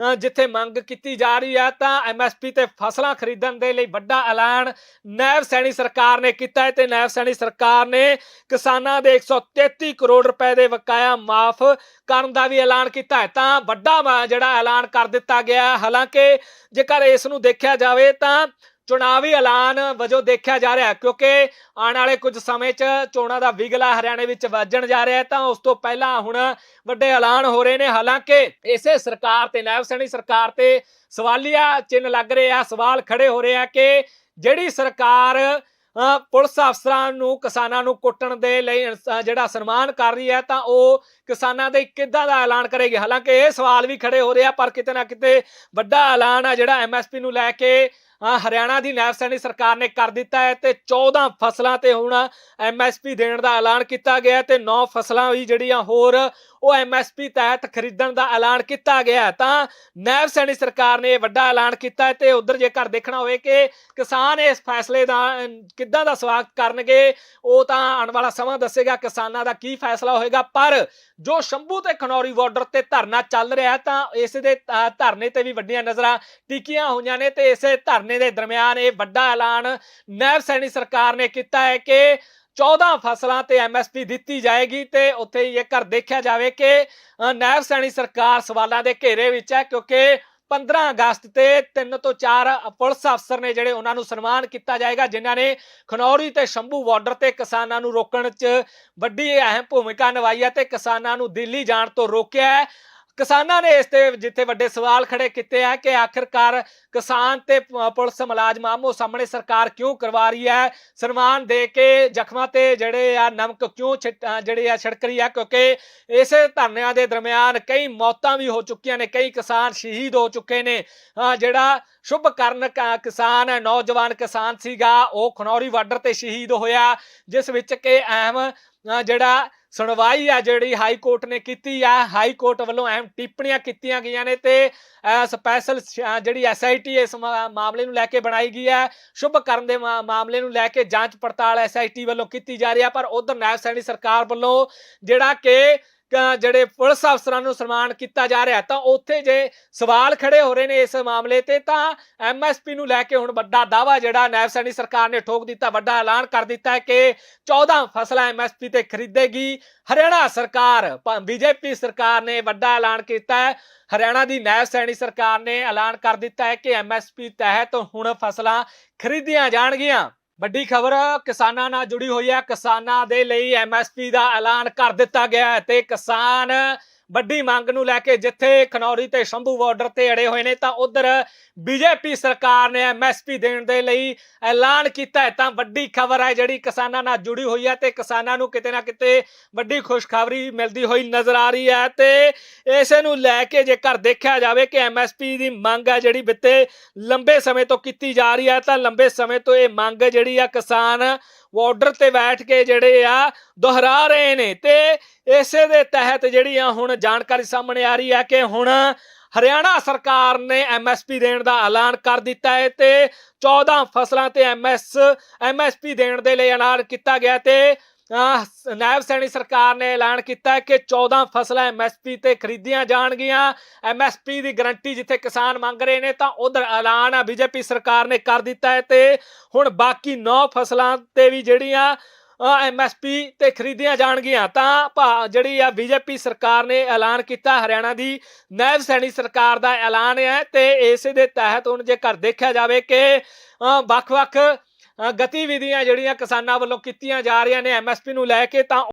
ਅ, ਜਿੱਥੇ ਮੰਗ ਕੀਤੀ ਜਾ ਰਹੀ ਹੈ ਤਾਂ ਐਮਐਸਪੀ ਤੇ ਫਸਲਾਂ ਖਰੀਦਣ ਦੇ ਲਈ ਵੱਡਾ ਐਲਾਨ ਨਾਇਬ ਸੈਣੀ ਸਰਕਾਰ ਨੇ ਕੀਤਾ ਹੈ ਤੇ ਨੈਬ ਸੈਣੀ ਸਰਕਾਰ ਨੇ ਕਿਸਾਨਾਂ ਦੇ 133 ਕਰੋੜ ਰੁਪਏ ਦੇ ਬਕਾਇਆ ਮਾਫ ਕਰਨ ਦਾ ਵੀ ਐਲਾਨ ਕੀਤਾ ਹੈ ਤਾਂ ਵੱਡਾ ਜਿਹੜਾ ਐਲਾਨ ਕਰ ਦਿੱਤਾ ਗਿਆ ਹੈ। ਹਾਲਾਂਕਿ ਜੇਕਰ ਇਸ ਨੂੰ ਦੇਖਿਆ ਜਾਵੇ ਤਾਂ ਚੁਣਾਵੀ ਐਲਾਨ ਵਜੋਂ ਦੇਖਿਆ ਜਾ ਰਿਹਾ ਕਿਉਂਕਿ ਆਉਣ ਵਾਲੇ ਕੁਝ ਸਮੇਂ 'ਚ ਚੋਣਾਂ ਦਾ ਵਿਗਲਾ ਹਰਿਆਣੇ ਵਿੱਚ ਵੱਜਣ ਜਾ ਰਿਹਾ ਤਾਂ ਉਸ ਤੋਂ ਪਹਿਲਾਂ ਹੁਣ ਵੱਡੇ ਐਲਾਨ ਹੋ ਰਹੇ ਨੇ। ਹਾਲਾਂਕਿ ਇਸੇ ਸਰਕਾਰ ਤੇ ਨਾਇਬ ਸੈਣੀ ਸਰਕਾਰ ਤੇ ਸਵਾਲੀਆ ਚਿੰਨ ਲੱਗ ਰਹੇ ਆ। ਸਵਾਲ ਖੜੇ ਹੋ ਰਹੇ ਆ ਕਿ ਜਿਹੜੀ ਸਰਕਾਰ ਅ, ਪੁਲਿਸ ਅਫਸਰਾਂ ਨੂੰ ਕਿਸਾਨਾਂ ਨੂੰ ਕੁੱਟਣ ਦੇ ਲਈ ਜਿਹੜਾ ਸਨਮਾਨ ਕਰ ਰਹੀ ਹੈ ਤਾਂ ਉਹ ਕਿਸਾਨਾਂ ਦੇ ਕਿੱਦਾਂ ਦਾ ਐਲਾਨ ਕਰੇਗੀ? ਹਾਲਾਂਕਿ ਇਹ ਸਵਾਲ ਵੀ ਖੜੇ ਹੋ ਰਹੇ ਆ ਪਰ ਕਿਤੇ ਨਾ ਕਿਤੇ ਵੱਡਾ ਐਲਾਨ ਆ ਜਿਹੜਾ ਐਮਐਸਪੀ ਨੂੰ ਲੈ ਕੇ ਹਰਿਆਣਾ ਦੀ ਨਾਇਬ ਸੈਣੀ ਸਰਕਾਰ ਨੇ ਕਰ ਦਿੱਤਾ ਹੈ ਤੇ 14 ਫਸਲਾਂ ਤੇ ਹੁਣ ਐਮਐਸਪੀ ਦੇਣ ਦਾ ਐਲਾਨ ਕੀਤਾ ਗਿਆ ਹੈ ਤੇ 9 ਫਸਲਾਂ ਵੀ ਜਿਹੜੀਆਂ ਹੋਰ ਉਹ ਐਮਐਸਪੀ ਤਹਿਤ ਖਰੀਦਣ ਦਾ ਐਲਾਨ ਕੀਤਾ ਗਿਆ ਤਾਂ ਨਾਇਬ ਸੈਣੀ ਸਰਕਾਰ ਨੇ ਇਹ ਵੱਡਾ ਐਲਾਨ ਕੀਤਾ ਹੈ ਤੇ ਉਧਰ ਜੇਕਰ ਦੇਖਣਾ ਹੋਵੇ ਕਿ ਕਿਸਾਨ ਇਸ ਫੈਸਲੇ ਦਾ, ਕਿੱਦਾਂ ਦਾ ਸਵਾਗਤ ਕਰਨਗੇ, ਉਹ ਤਾਂ ਆਉਣ ਵਾਲਾ ਸਮਾਂ ਦੱਸੇਗਾ ਕਿਸਾਨਾਂ ਦਾ ਕੀ ਫੈਸਲਾ ਹੋਏਗਾ। ਪਰ ਜੋ ਸ਼ੰਭੂ ਤੇ ਖਨੌਰੀ ਬਾਰਡਰ ਤੇ ਧਰਨਾ ਚੱਲ ਰਿਹਾ ਤਾਂ ਇਸ ਦੇ ਧਰਨੇ ਤੇ ਵੀ ਵੱਡੀਆਂ ਨਜ਼ਰਾਂ ਟਿਕੀਆਂ ਹੋਈਆਂ ਨੇ ਤੇ ਇਸੇ ਧਰਨੇ ਦੇ ਦਰਮਿਆਨ ਇਹ ਵੱਡਾ ਐਲਾਨ ਨਾਇਬ ਸੈਣੀ ਸਰਕਾਰ ਨੇ ਕੀਤਾ ਹੈ ਕਿ 14 ਫਸਲਾਂ ਤੇ ਐਮਐਸਪੀ ਦਿੱਤੀ ਜਾਏਗੀ ਤੇ ਉੱਥੇ ਜੇਕਰ ਦੇਖਿਆ ਜਾਵੇ ਕਿ ਅ, ਸੈਣੀ ਸਰਕਾਰ ਸਵਾਲਾਂ ਦੇ ਘੇਰੇ ਵਿੱਚ ਹੈ ਕਿਉਂਕਿ 15 ਅਗਸਤ ਤੇ 3 ਤੋਂ 4 ਪੁਲਿਸ ਅਫਸਰ ਨੇ ਜਿਹੜੇ ਉਹਨਾਂ ਨੂੰ ਸਨਮਾਨ ਕੀਤਾ ਜਾਏਗਾ ਜਿਨ੍ਹਾਂ ਨੇ ਖਨੌਰੀ ਤੇ ਸ਼ੰਭੂ ਬਾਰਡਰ ਤੇ ਕਿਸਾਨਾਂ ਨੂੰ ਰੋਕਣ 'ਚ ਵੱਡੀ ਅਹਿਮ ਭੂਮਿਕਾ ਨਿਭਾਈ ਹੈ ਤੇ ਕਿਸਾਨਾਂ ਨੂੰ ਦਿੱਲੀ ਜਾਣ ਤੋਂ ਰੋਕਿਆ ਕਿਸਾਨਾਂ ਨੇ ਇਸ ਤੇ ਜਿੱਥੇ ਵੱਡੇ ਸਵਾਲ ਖੜੇ ਕੀਤੇ ਆ ਕਿ ਆਖਿਰਕਾਰ ਕਿਸਾਨ ਤੇ ਪੁਲਿਸ ਮੁਲਾਜ਼ਮ ਆਮੋ ਸਾਹਮਣੇ ਸਰਕਾਰ ਕਿਉਂ ਕਰਵਾ ਰਹੀ ਹੈ? ਸਨਮਾਨ ਦੇ ਕੇ ਜ਼ਖਮਾਂ ਤੇ ਜਿਹੜੇ ਆ ਨਮਕ ਕਿਉਂ ਛਿੱਟ- ਜਿਹੜੇ ਆ ਛਿੜਕ ਰਹੀ ਆ? ਕਿਉਂਕਿ ਇਸੇ ਧਰਨਿਆਂ ਦੇ ਦਰਮਿਆਨ ਕਈ ਮੌਤਾਂ ਵੀ ਹੋ ਚੁੱਕੀਆਂ ਨੇ, ਕਈ ਕਿਸਾਨ ਸ਼ਹੀਦ ਹੋ ਚੁੱਕੇ ਨੇ। ਜਿਹੜਾ ਸ਼ੁਭ ਕਰਨ ਕਿਸਾਨ, ਨੌਜਵਾਨ ਕਿਸਾਨ ਸੀਗਾ, ਉਹ ਖਨੌਰੀ ਬਾਰਡਰ ਤੇ ਸ਼ਹੀਦ ਹੋਇਆ, ਜਿਸ ਵਿੱਚ ਕਿ ਅਹਿਮ ਜਿਹੜਾ ਸੁਣਵਾਈ ਆ ਜਿਹੜੀ ਹਾਈ ਕੋਰਟ ਨੇ ਕੀਤੀ ਆ। ਹਾਈ ਕੋਰਟ ਵੱਲੋਂ ਅਹਿਮ ਟਿੱਪਣੀਆਂ ਕੀਤੀਆਂ ਗਈਆਂ ਨੇ ਤੇ ਸਪੈਸ਼ਲ ਜਿਹੜੀ ਐਸਆਈਟੀ ਇਸ ਮਾਮਲੇ ਨੂੰ ਲੈ ਕੇ ਬਣਾਈ ਗਈ ਹੈ ਸ਼ੁਭ ਕਰਨ ਦੇ ਮਾਮਲੇ ਨੂੰ ਲੈ ਕੇ ਜਾਂਚ ਪੜਤਾਲ ਐਸਆਈਟੀ ਵੱਲੋਂ ਕੀਤੀ ਜਾ ਰਹੀ ਹੈ ਪਰ ਉਧਰ ਨਾਇਬ ਸੈਣੀ ਸਰਕਾਰ ਵੱਲੋਂ ਜਿਹੜਾ ਕਿ ਜਿਹੜੇ ਪੁਲਿਸ ਅਫਸਰਾਂ ਨੂੰ ਸਨਮਾਨ ਕੀਤਾ ਜਾ ਰਿਹਾ, ਤਾਂ ਉੱਥੇ ਜੇ ਸਵਾਲ ਖੜੇ ਹੋ ਰਹੇ ਨੇ ਇਸ ਮਾਮਲੇ ਤੇ, ਤਾਂ ਐਮਐਸਪੀ ਨੂੰ ਲੈ ਕੇ ਹੁਣ ਵੱਡਾ ਦਾਵਾ ਜਿਹੜਾ ਨਾਇਬ ਸੈਣੀ ਸਰਕਾਰ ਨੇ ਠੋਕ ਦਿੱਤਾ, ਵੱਡਾ ਐਲਾਨ ਕਰ ਦਿੱਤਾ ਹੈ ਕਿ 14 ਫਸਲਾਂ ਐਮਐਸਪੀ ਤੇ ਖਰੀਦੇਗੀ। ਹਰਿਆਣਾ ਸਰਕਾਰ ਬੀਜੇਪੀ ਸਰਕਾਰ ਨੇ ਵੱਡਾ ਐਲਾਨ ਕੀਤਾ ਹੈ। ਹਰਿਆਣਾ ਦੀ ਨਾਇਬ ਸੈਣੀ ਸਰਕਾਰ ਨੇ ਐਲਾਨ ਕਰ ਦਿੱਤਾ ਹੈ ਕਿ ਐਮਐਸਪੀ ਤਹਿਤ ਹੁਣ ਫਸਲਾਂ ਖਰੀਦੀਆਂ ਜਾਣਗੀਆਂ। ਵੱਡੀ ਖਬਰ, ਕਿਸਾਨਾਂ ਨਾਲ ਜੁੜੀ ਹੋਈ ਹੈ। ਕਿਸਾਨਾਂ ਦੇ ਲਈ ਐਮਐਸਪੀ ਦਾ ਐਲਾਨ ਕਰ ਦਿੱਤਾ ਗਿਆ ਹੈ ਤੇ ਕਿਸਾਨ ਵੱਡੀ ਮੰਗ ਨੂੰ ਲੈ ਕੇ ਜਿੱਥੇ ਖਨੌਰੀ ਤੇ ਸ਼ੰਭੂ ਬਾਰਡਰ ਤੇ ਅੜੇ ਹੋਏ ਨੇ, ਤਾਂ ਉਧਰ ਬੀਜੇਪੀ ਸਰਕਾਰ ਨੇ ਐਮਐਸਪੀ ਦੇਣ ਦੇ ਲਈ ਐਲਾਨ ਕੀਤਾ ਹੈ। ਤਾਂ ਵੱਡੀ ਖਬਰ ਹੈ ਜਿਹੜੀ ਕਿਸਾਨਾਂ ਨਾਲ ਜੁੜੀ ਹੋਈ ਹੈ ਤੇ ਕਿਸਾਨਾਂ ਨੂੰ ਕਿਤੇ ਨਾ ਕਿਤੇ ਵੱਡੀ ਖੁਸ਼ਖਬਰੀ ਮਿਲਦੀ ਹੋਈ ਨਜ਼ਰ ਆ ਰਹੀ ਹੈ ਤੇ ਇਸੇ ਨੂੰ ਲੈ ਕੇ ਜੇਕਰ ਦੇਖਿਆ ਜਾਵੇ ਕਿ ਐਮਐਸਪੀ ਦੀ ਮੰਗ ਹੈ ਜਿਹੜੀ ਬਿੱਤੇ ਲੰਬੇ ਸਮੇਂ ਤੋਂ ਕੀਤੀ ਜਾ ਰਹੀ ਹੈ, ਤਾਂ ਲੰਬੇ ਸਮੇਂ ਤੋਂ ਇਹ ਮੰਗ ਜਿਹੜੀ ਆ ਕਿਸਾਨ ਬਾਰਡਰ ਤੇ ਬੈਠ ਕੇ ਜਿਹੜੇ ਆ ਦੁਹਰਾ ਰਹੇ ਨੇ ਤੇ ਇਸੇ ਦੇ ਤਹਿਤ ਜਿਹੜੀ ਆ ਹੁਣ ਜਾਣਕਾਰੀ ਸਾਹਮਣੇ ਆ ਰਹੀ ਹੈ ਕਿ ਹੁਣ ਹਰਿਆਣਾ ਸਰਕਾਰ ਨੇ ਐਮਐਸਪੀ ਦੇਣ ਦਾ ਐਲਾਨ ਕਰ ਦਿੱਤਾ ਹੈ ਤੇ 14 ਫਸਲਾਂ ਤੇ ਐਮਐਸ, ਐਮਐਸਪੀ ਦੇਣ ਦੇ ਲਈ ਐਲਾਨ ਕੀਤਾ ਗਿਆ ਤੇ ਨਾਇਬ ਸੈਣੀ ਸਰਕਾਰ ਨੇ ਐਲਾਨ ਕੀਤਾ ਕਿ 14 ਫਸਲਾਂ ਐਮਐਸਪੀ ਤੇ ਖਰੀਦੀਆਂ ਜਾਣਗੀਆਂ। ਐਮਐਸਪੀ ਦੀ ਗਰੰਟੀ ਜਿੱਥੇ ਕਿਸਾਨ ਮੰਗ ਰਹੇ ਨੇ ਤਾਂ ਉਧਰ ਐਲਾਨ ਆ, ਬੀਜੇਪੀ ਸਰਕਾਰ ਨੇ ਕਰ ਦਿੱਤਾ ਹੈ ਤੇ ਹੁਣ ਬਾਕੀ 9 ਫਸਲਾਂ ਤੇ ਵੀ ਜਿਹੜੀਆਂ ਐਮਐਸਪੀ ਤੇ ਖਰੀਦੀਆਂ ਜਾਣਗੀਆਂ, ਤਾਂ ਭਾ- ਜਿਹੜੀ ਆ ਬੀਜੇਪੀ ਸਰਕਾਰ ਨੇ ਐਲਾਨ ਕੀਤਾ ਹਰਿਆਣਾ ਦੀ ਨਾਇਬ ਸੈਣੀ ਸਰਕਾਰ ਦਾ ਐਲਾਨ ਹੈ ਤੇ ਇਸੇ ਦੇ ਤਹਿਤ ਹੁਣ ਜੇਕਰ ਦੇਖਿਆ ਜਾਵੇ ਕਿ ਵੱਖ-ਵੱਖ ਗਤੀਵਿਧੀਆਂ ਜਿਹੜੀਆਂ ਕਿਸਾਨਾਂ ਵੱਲੋਂ ਕੀਤੀਆਂ ਜਾ ਰਹੀਆਂ ਨੇ ਐਮਐਸਪੀ ਨੂੰ ਲੈ ਕੇ, ਤਾਂ